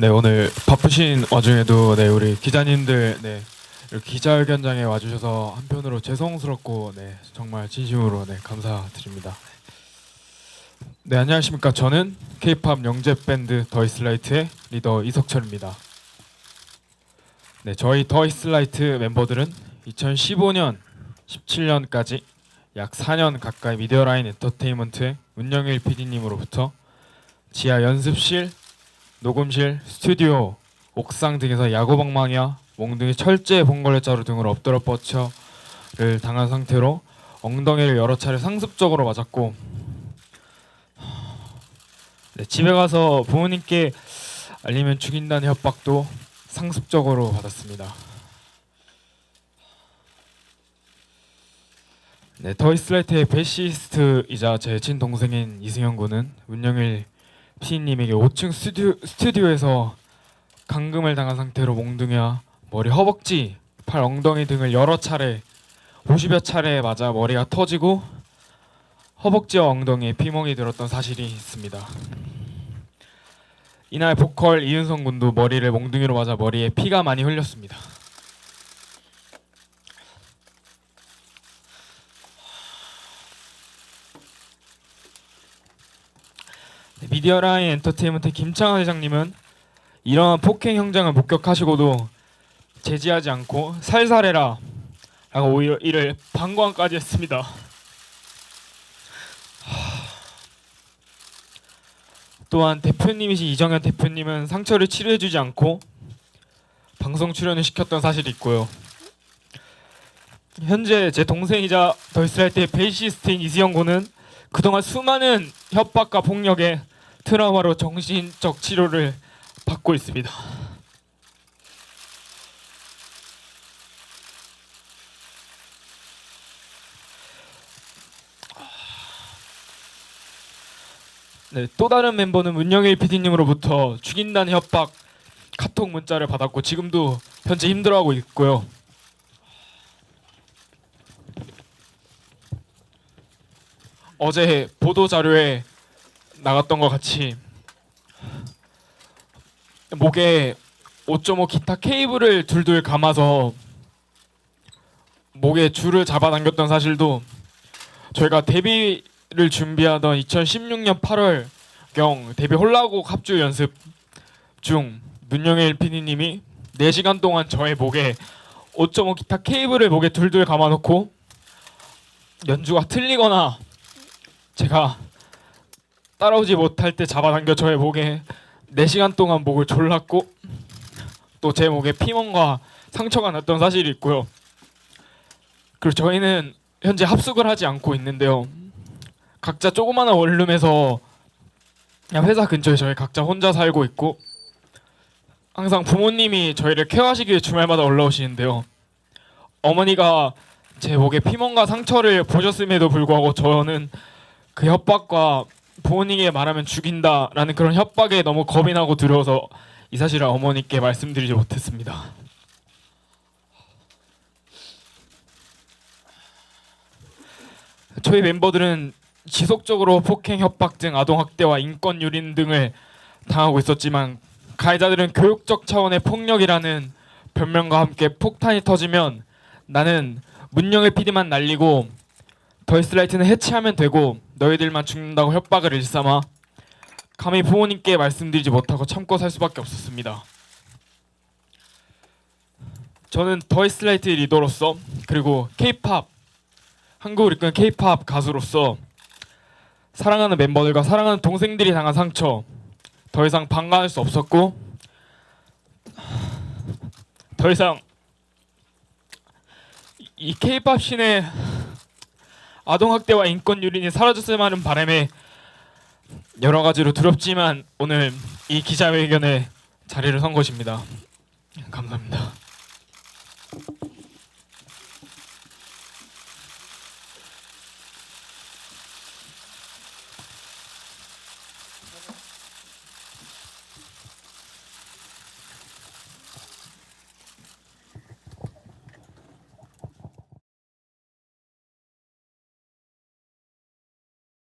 네 오늘 바쁘신 와중에도 네 우리 기자님들 네 이렇게 기자회견장에 와주셔서 한편으로 죄송스럽고 네 정말 진심으로 네 감사드립니다. 네 안녕하십니까 저는 K-팝 영재 밴드 더 이슬라이트의 리더 이석철입니다. 네 저희 더 이슬라이트 멤버들은 2015년 17년까지 약 4년 가까이 미디어 라인 엔터테인먼트의 문영일 PD님으로부터 지하 연습실 녹음실, 스튜디오, 옥상 등에서 야구방망이와 몽둥이 철제 봉골레자루 등으로 엎드려 뻗쳐를 당한 상태로 엉덩이를 여러 차례 상습적으로 맞았고 네, 집에 가서 부모님께 알리면 죽인다는 협박도 상습적으로 받았습니다. 네, 더이슬라이트의 베시스트이자 제 친동생인 이승현 군은 문영일 피디님에게 5층 스튜디오, 스튜디오에서 감금을 당한 상태로 몽둥이와 머리, 허벅지, 팔, 엉덩이 등을 여러 차례 50여 차례 맞아 머리가 터지고 허벅지와 엉덩이에 피멍이 들었던 사실이 있습니다. 이날 보컬 이윤성 군도 머리를 몽둥이로 맞아 머리에 피가 많이 흘렸습니다. 네, 미디어라인 엔터테인먼트 김창환 회장님은 이러한 폭행 현장을 목격하시고도 제지하지 않고 살살해라 라고 오히려 이를 방관까지 했습니다. 또한 대표님이신 이정현 대표님은 상처를 치료해주지 않고 방송 출연을 시켰던 사실이 있고요. 현재 제 동생이자 더 이스라이트의 베이시스트인 이수영 군은 그동안 수많은 협박과 폭력에 트라우마로 정신적 치료를 받고 있습니다. 네, 또 다른 멤버는 문영일 PD님으로부터 죽인다는 협박 카톡 문자를 받았고 지금도 현재 힘들어하고 있고요. 어제 보도 자료에 나갔던 것 같이 목에 5.5 기타 케이블을 둘둘 감아서 목에 줄을 잡아당겼던 사실도 저희가 데뷔 를 준비하던 2016년 8월경 데뷔 홀라곡 합주 연습 중 문영일 PD님이 4시간 동안 저의 목에 5.5 기타 케이블을 목에 둘둘 감아놓고 연주가 틀리거나 제가 따라오지 못할 때 잡아당겨 저의 목에 4시간 동안 목을 졸랐고 또 제 목에 피멍과 상처가 났던 사실이 있고요. 그리고 저희는 현재 합숙을 하지 않고 있는데요. 각자 조그마한 원룸에서 그냥 회사 근처에 저희 각자 혼자 살고 있고 항상 부모님이 저희를 케어하시기 위해 주말마다 올라오시는데요. 어머니가 제 목에 피멍과 상처를 보셨음에도 불구하고 저는 그 협박과 부모님에게 말하면 죽인다라는 그런 협박에 너무 겁이 나고 두려워서 이 사실을 어머니께 말씀드리지 못했습니다. 저희 멤버들은 지속적으로 폭행, 협박 등 아동 학대와 인권 유린 등을 당하고 있었지만 가해자들은 교육적 차원의 폭력이라는 변명과 함께 폭탄이 터지면 나는 문영의 PD만 날리고 더이슬라이트는 해체하면 되고 너희들만 죽는다고 협박을 일삼아 감히 부모님께 말씀드리지 못하고 참고 살 수밖에 없었습니다. 저는 더이슬라이트 리더로서 그리고 K-팝 한국을 이끄는 K-팝 가수로서 사랑하는 멤버들과 사랑하는 동생들이 당한 상처 더 이상 방관할 수 없었고 더 이상 이 K-팝 씬의 아동 학대와 인권 유린이 사라졌으면 하는 바람에 여러 가지로 두렵지만 오늘 이 기자회견에 자리를 선 것입니다. 감사합니다.